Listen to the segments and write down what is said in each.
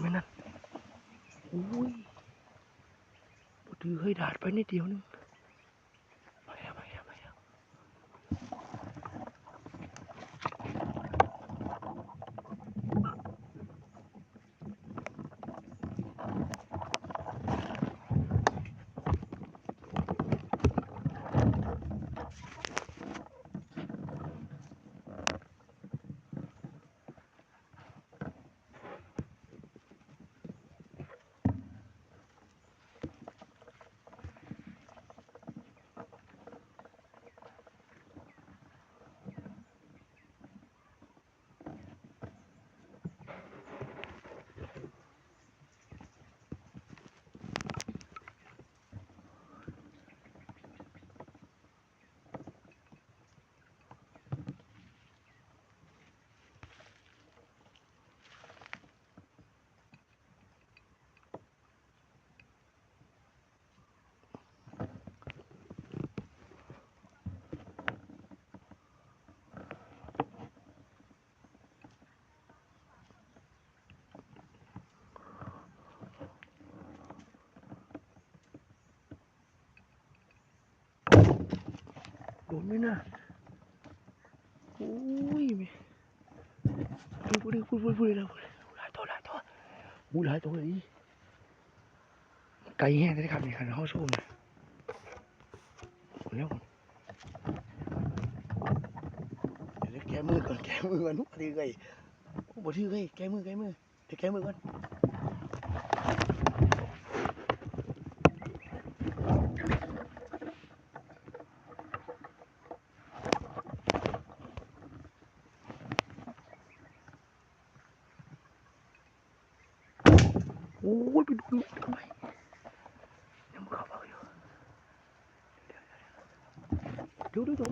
ไหมนั่นอุ้ยถือให้ดาดไปนิดเดียวนึง โดนไหมน่ะอุ้ยม่พูดดิพูดพูดพูดเลยพูดเลยหลายตัวหลายตัวอู้หลายตัวเลยอีไก่แห้งได้ครับนี่คันเขาสู้นะเอาแล้วเดี๋ยวแก้มือก่อนแก้มือก่อนนุ๊กถือไก่โอ้บ่ถือไก่แก้มือแก้มือเดี๋ยวแก้มือก่อน What are we doing? Nampak apa yo? Duh, duh, duh.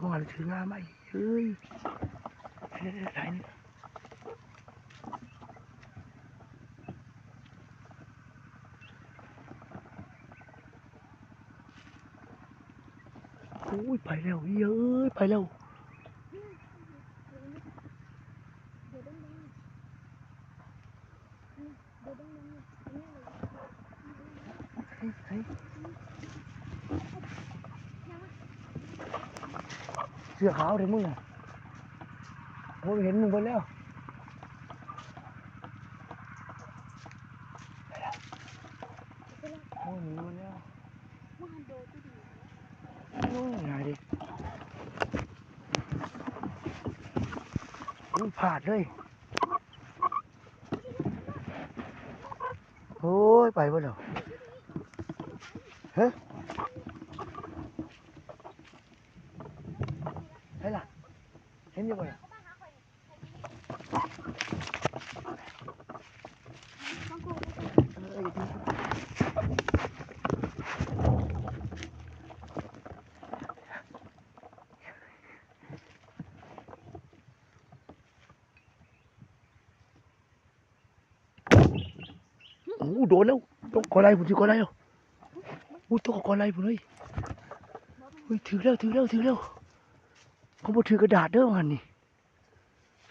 Ngồi là thứ Nga mày ơi rein. Ôi, phải leo, ơi, phải leo. Đấy. Chưa háo đến mức này. ผมเห็นมึงไปแล้วโอ้ยหนีมาแล้วโอ้ยหายดิโอ้ยพลาดเลยโอ้ย ไปบ่แล้วเฮ้ยเฮ้ยล่ะเห็นอยู่บ่ล่ะ โอ้โหโดนแล้วต้องกอไล่ผมถือกอไล่แล้วโอ้ยต้องเอากอไล่ผมเลยเฮ้ยถือแล้วถือแล้วถือแล้วเขาบอกถือกระดาษเด้อมันนี่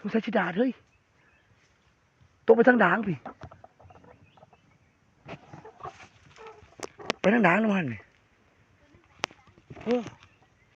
สงสัยจะดาเฮ้ยตกไปทางด่างพี่ ไปทางด่างน้ำมันนี่เออ